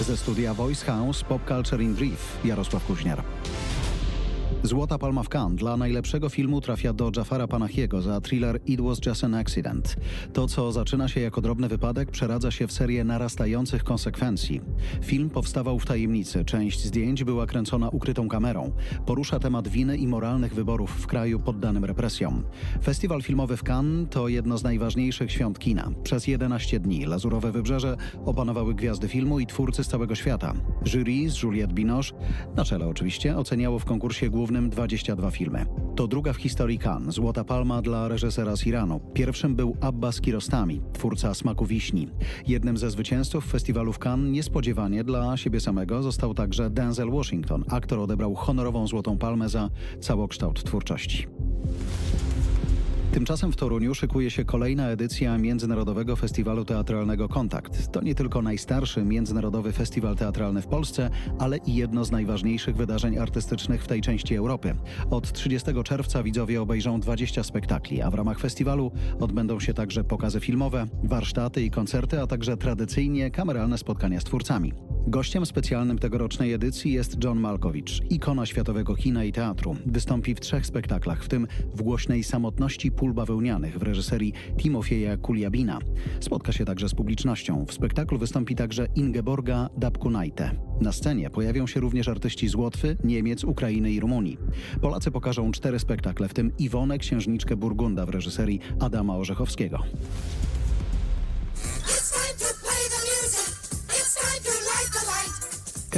Ze studia Voice House Pop Culture in Brief Jarosław Kuźniar. Złota Palma w Cannes dla najlepszego filmu trafia do Jafara Panahiego za thriller It Was Just an Accident. To, co zaczyna się jako drobny wypadek, przeradza się w serię narastających konsekwencji. Film powstawał w tajemnicy. Część zdjęć była kręcona ukrytą kamerą. Porusza temat winy i moralnych wyborów w kraju poddanym represjom. Festiwal filmowy w Cannes to jedno z najważniejszych świąt kina. Przez 11 dni Lazurowe Wybrzeże opanowały gwiazdy filmu i twórcy z całego świata. Jury z Juliette Binoche, na czele oczywiście, oceniało w konkursie głównym 22 filmy. To druga w historii Cannes, Złota Palma dla reżysera z Iranu. Pierwszym był Abbas Kiarostami, twórca Smaku Wiśni. Jednym ze zwycięzców festiwalu w Cannes niespodziewanie dla siebie samego został także Denzel Washington. Aktor odebrał honorową Złotą Palmę za całokształt twórczości. Tymczasem w Toruniu szykuje się kolejna edycja Międzynarodowego Festiwalu Teatralnego Kontakt. To nie tylko najstarszy międzynarodowy festiwal teatralny w Polsce, ale i jedno z najważniejszych wydarzeń artystycznych w tej części Europy. Od 30 czerwca widzowie obejrzą 20 spektakli, a w ramach festiwalu odbędą się także pokazy filmowe, warsztaty i koncerty, a także tradycyjnie kameralne spotkania z twórcami. Gościem specjalnym tegorocznej edycji jest John Malkowicz, ikona światowego kina i teatru. Wystąpi w trzech spektaklach, w tym w głośnej samotności pól bawełnianych w reżyserii Timofieja Kuliabina. Spotka się także z publicznością. W spektaklu wystąpi także Ingeborga Dabkunajte. Na scenie pojawią się również artyści z Łotwy, Niemiec, Ukrainy i Rumunii. Polacy pokażą cztery spektakle, w tym Iwonę, księżniczkę Burgunda w reżyserii Adama Orzechowskiego.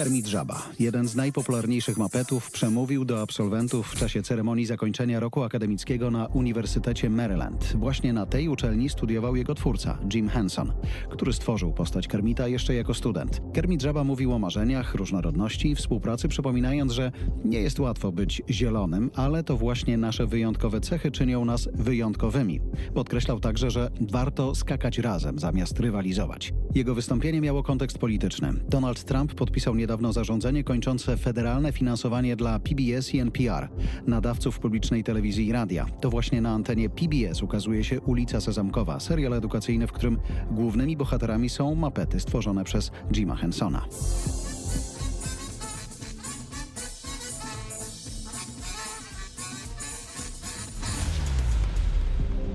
Kermit Żaba, jeden z najpopularniejszych mapetów, przemówił do absolwentów w czasie ceremonii zakończenia roku akademickiego na Uniwersytecie Maryland. Właśnie na tej uczelni studiował jego twórca, Jim Henson, który stworzył postać Kermita jeszcze jako student. Kermit Żaba mówił o marzeniach, różnorodności i współpracy, przypominając, że nie jest łatwo być zielonym, ale to właśnie nasze wyjątkowe cechy czynią nas wyjątkowymi. Podkreślał także, że warto skakać razem zamiast rywalizować. Jego wystąpienie miało kontekst polityczny. Donald Trump podpisał niedawno zarządzenie kończące federalne finansowanie dla PBS i NPR, nadawców publicznej telewizji i radia. To właśnie na antenie PBS ukazuje się Ulica Sezamkowa, serial edukacyjny, w którym głównymi bohaterami są mapety stworzone przez Jima Hensona.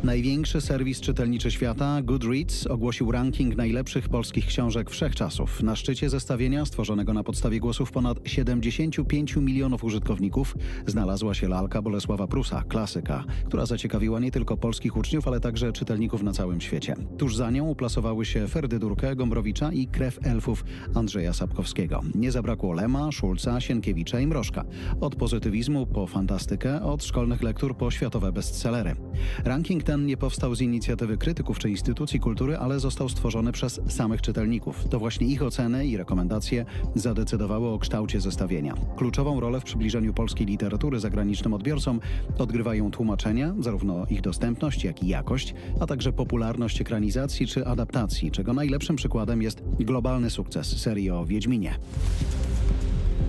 Największy serwis czytelniczy świata, Goodreads, ogłosił ranking najlepszych polskich książek wszechczasów. Na szczycie zestawienia, stworzonego na podstawie głosów ponad 75 milionów użytkowników, znalazła się lalka Bolesława Prusa, klasyka, która zaciekawiła nie tylko polskich uczniów, ale także czytelników na całym świecie. Tuż za nią uplasowały się Ferdydurkę, Gombrowicza i Krew Elfów Andrzeja Sapkowskiego. Nie zabrakło Lema, Szulca, Sienkiewicza i Mrożka. Od pozytywizmu po fantastykę, od szkolnych lektur po światowe bestsellery. Ranking ten nie powstał z inicjatywy krytyków czy instytucji kultury, ale został stworzony przez samych czytelników. To właśnie ich oceny i rekomendacje zadecydowały o kształcie zestawienia. Kluczową rolę w przybliżeniu polskiej literatury zagranicznym odbiorcom odgrywają tłumaczenia, zarówno ich dostępność, jak i jakość, a także popularność ekranizacji czy adaptacji, czego najlepszym przykładem jest globalny sukces serii o Wiedźminie.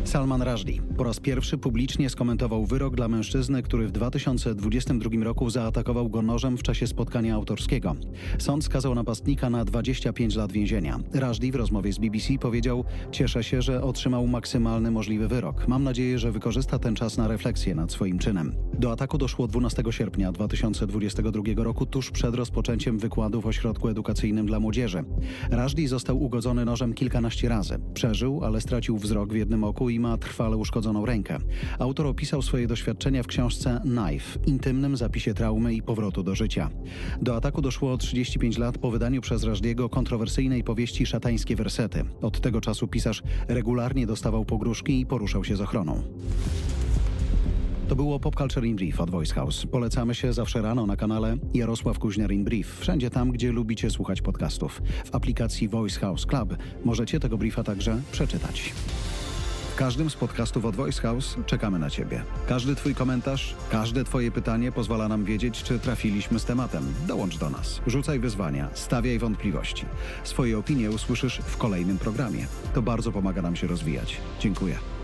Salman Rushdie po raz pierwszy publicznie skomentował wyrok dla mężczyzny, który w 2022 roku zaatakował go nożem w czasie spotkania autorskiego. Sąd skazał napastnika na 25 lat więzienia. Rushdie w rozmowie z BBC powiedział: Cieszę się, że otrzymał maksymalny możliwy wyrok. Mam nadzieję, że wykorzysta ten czas na refleksję nad swoim czynem. Do ataku doszło 12 sierpnia 2022 roku, tuż przed rozpoczęciem wykładu w ośrodku edukacyjnym dla młodzieży. Rushdie został ugodzony nożem kilkanaście razy. Przeżył, ale stracił wzrok w jednym oku i ma trwale uszkodzoną rękę. Autor opisał swoje doświadczenia w książce Knife, intymnym zapisie traumy i powrotu do życia. Do ataku doszło 35 lat po wydaniu przez Rażdiego kontrowersyjnej powieści Szatańskie wersety. Od tego czasu pisarz regularnie dostawał pogróżki i poruszał się z ochroną. To było Pop Culture in Brief od Voice House. Polecamy się zawsze rano na kanale Jarosław Kuźniar in Brief. Wszędzie tam, gdzie lubicie słuchać podcastów. W aplikacji Voice House Club możecie tego briefa także przeczytać. Każdym z podcastów od Voice House czekamy na Ciebie. Każdy Twój komentarz, każde Twoje pytanie pozwala nam wiedzieć, czy trafiliśmy z tematem. Dołącz do nas. Rzucaj wyzwania, stawiaj wątpliwości. Swoje opinie usłyszysz w kolejnym programie. To bardzo pomaga nam się rozwijać. Dziękuję.